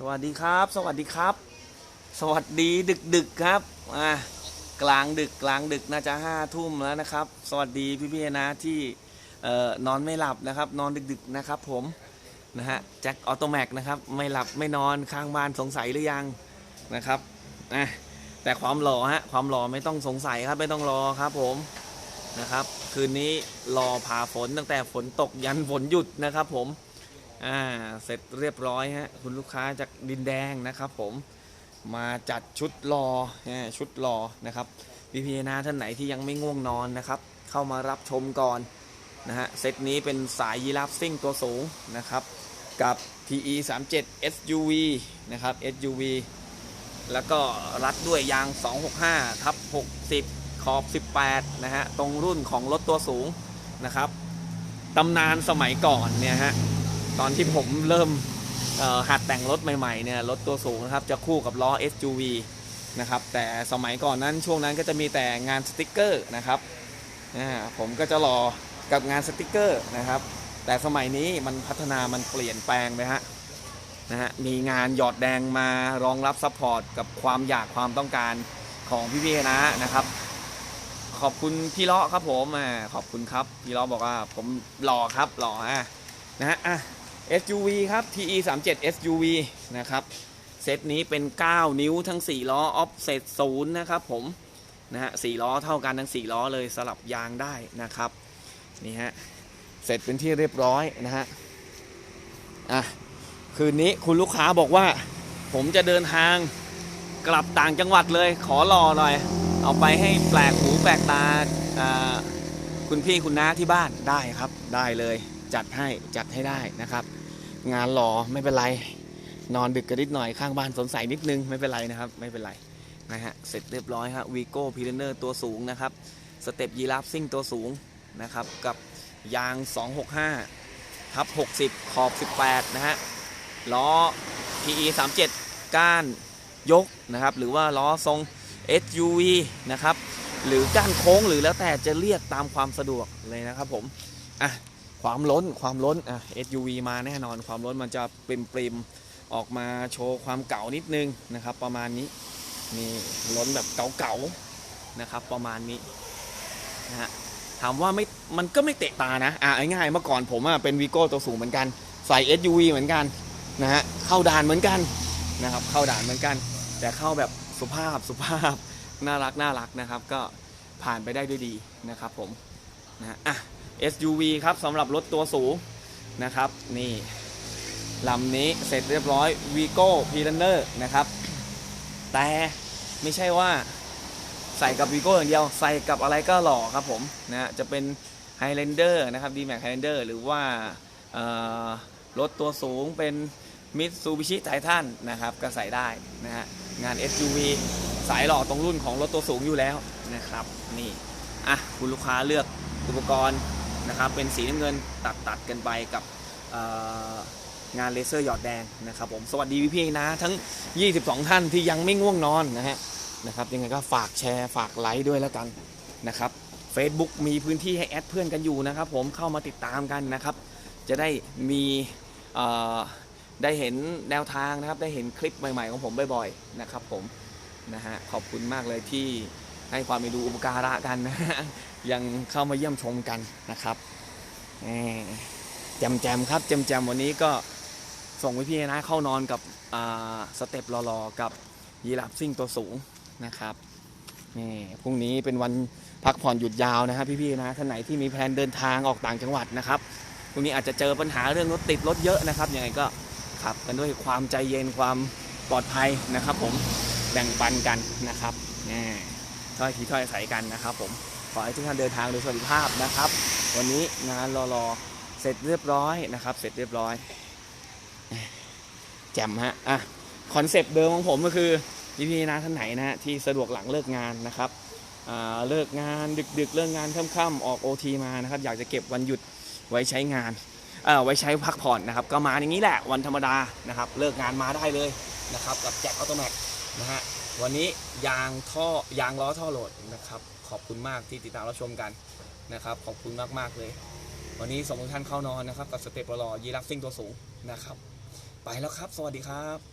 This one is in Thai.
สวัสดีครับ สวัสดีครับ สวัสดีดึกดึกครับอ่ากลางดึกกลางดึกน่าจะห้าทุ่มแล้วนะครับ สวัสดีพี่ๆนะที่เอ่อนอนไม่หลับนะครับ นอนดึกดึกนะครับ ผมนะฮะแจ็คออโตแมกนะครับไม่หลับไม่นอนข้างบ้านสงสัยหรือยังนะครับอะแต่ความหล่อฮะความหล่อไม่ต้องสงสัยครับไม่ต้องรอครับ ผมนะครับ คืนนี้รอผ่าฝนตั้งแต่ฝนตกยันฝนหยุดนะครับ ผม อ่าเสร็จเรียบร้อยฮะคุณลูกค้าจากดินแดงนะครับผมมาจัดชุดรออ่าชุดรอนะครับพี่พีนาท่านไหนที่ยังไม่ง่วงนอนนะครับ เข้ามารับชมก่อนนะฮะเซตนี้เป็นสายยีราฟซิ่งตัวสูงนะครับ กับ PE 3 7 SUV นะครับ SUV แล้วก็รัดด้วยยาง 265ทับ60 ขอบ 18 นะฮะ ตรงรุ่นของรถตัวสูงนะครับตำนานสมัยก่อนเนี่ยฮะ ตอนที่ผมเริ่มหัดแต่งรถใหม่ๆเนี่ยรถตัวสูงนะครับจะคู่กับล้อ SUV นะครับแต่สมัยก่อนนั้นช่วงนั้นก็จะมีแต่งานสติกเกอร์นะครับผมก็จะรอกับงานสติกเกอร์นะครับ แต่สมัยนี้มันพัฒนามันเปลี่ยนแปลงไปฮะนะฮะมีงานหยอดแดงมารองรับซัพพอร์ตกับความอยากความต้องการของพี่ๆนะนะครับ ขอบคุณพี่เลาะครับผมอ่าขอบคุณครับ พี่เลาะบอกว่าผมหล่อครับหล่ออะนะฮะอะ SUV ครับ TE 3 7 SUV นะครับ เซตนี้เป็น 9 นิ้วทั้ง 4 ล้อออฟเซตศูนย์นะครับผม นะฮะ4ล้อเท่ากันทั้ง 4 ล้อเลยสลับยางได้นะครับ นี่ฮะ เสร็จเป็นที่เรียบร้อยนะฮะ อะ คืนนี้คุณลูกค้าบอกว่า ผมจะเดินทางกลับต่างจังหวัดเลย ขอรอหน่อย เอาไปให้แปลกหูแปลกตาคุณพี่คุณน้าที่บ้านได้ครับ ได้เลย จัดให้จัดให้ได้นะครับ งานหล่อไม่เป็นไร นอนดึกกันนิดหน่อยข้างบ้านสนใสนิดนึงไม่เป็นไรนะครับ ไม่เป็นไรนะฮะเสร็จเรียบร้อยครับวีโก้พีเนอร์ตัวสูงนะครับสเต็ปยีราฟซิ่งตัวสูงนะครับกับยาง 265ทับ60 ขอบ 18 นะฮะล้อ PE 37 ก้านยกนะครับ หรือว่าล้อทรง SUV นะครับ หรือก้านโค้งหรือแล้วแต่จะเรียกตามความสะดวกเลยนะครับผม อะ ความล้นความล้นอะ SUV มาแน่นอนความล้นมันจะปริมปริมออกมาโชว์ความเก่านิดนึงนะครับ ประมาณนี้มีล้นแบบเก่าๆนะครับ ประมาณนี้นะฮะถามว่าไม่มันก็ไม่เตะตานะอะง่ายๆเมื่อก่อนผมอะเป็นวีโก้ตัวสูงเหมือนกันใส่ SUV เหมือนกันนะฮะเข้าด่านเหมือนกันนะครับ เข้าด่านเหมือนกัน แต่เข้าแบบสุภาพสุภาพน่ารักน่ารักนะครับ ก็ผ่านไปได้ด้วยดีนะครับผมนะฮะอะ SUV ครับสำหรับรถตัวสูงนะครับ นี่ลำนี้เสร็จเรียบร้อย Vigo p i l a n e r นะครับ แต่ไม่ใช่ว่าใส่กับ Vigo อย่างเดียว ใส่กับอะไรก็หล่อครับผมนะจะเป็น Highlander นะครับ D-Max Highlander หรือว่ารถตัวสูงเป็น Mitsubishi Titan นะครับ ก็ใส่ได้นะฮะงาน SUV สายหล่อตรงรุ่นของรถตัวสูงอยู่แล้วนะครับ นี่ อะ คุณลูกค้าเลือกอุปกรณ์ นะครับเป็นสีน้ำเงินตัดตัดกันไปกับงานเลเซอร์หยอดแดงนะครับผมสวัสดีพี่ๆนะ ทั้ง 22 ท่านที่ยังไม่ง่วงนอนนะฮะนะครับยังไงก็ฝากแชร์ฝากไลค์ด้วยแล้วกันนะครับ Facebook มีพื้นที่ให้แอดเพื่อนกันอยู่นะครับผมเข้ามาติดตามกันนะครับ จะได้มีได้เห็นแนวทางนะครับ ได้เห็นคลิปใหม่ๆของผมบ่อยๆนะครับผมนะฮะขอบคุณมากเลยที่ ให้ความมีดูอุปการะกันนะฮะยังเข้ามาเยี่ยมชมกันนะครับแหมแจมแจมครับแจมแจมวันนี้ก็ส่งพี่นะเข้านอนกับสเต็ปรอๆกับยีราฟซิ่งตัวสูงนะครับนี่พรุ่งนี้เป็นวันพักผ่อนหยุดยาวนะครับพี่ๆนะท่านไหนที่มีแผนเดินทางออกต่างจังหวัดนะครับพรุ่งนี้อาจจะเจอปัญหาเรื่องรถติดรถเยอะนะครับยังไงก็ขับกันด้วยความใจเย็นความปลอดภัยนะครับ ผมแบ่งปันกันนะครับแหม ถ้อยทีถ้อยอาศัยกันนะครับ ผมขอให้ทุกท่านเดินทางโดยสวัสดิภาพนะครับ วันนี้งานรอรอเสร็จเรียบร้อยนะครับ เสร็จเรียบร้อยแจ่มฮะอะคอนเซปต์เดิมของผมก็คือพี่พี่ๆนะท่านไหนนะฮะที่สะดวกหลังเลิกงานนะครับเลิกงานดึกๆ เลิกงานค่ำๆออกโอทีมานะครับ อยากจะเก็บวันหยุดไว้ใช้งานไว้ใช้พักผ่อนนะครับ ก็มาอย่างนี้แหละวันธรรมดานะครับ เลิกงานมาได้เลยนะครับ กับแจ็คออโตแมกนะฮะ วันนี้ยางท่อยางล้อท่อโหลดนะครับ ขอบคุณมากที่ติดตามรับชมกันนะครับ ขอบคุณมากมากเลย วันนี้สองท่านเข้านอนนะครับ กับสเตปรอยีรักซิ่งตัวสูงนะครับ ไปแล้วครับ สวัสดีครับ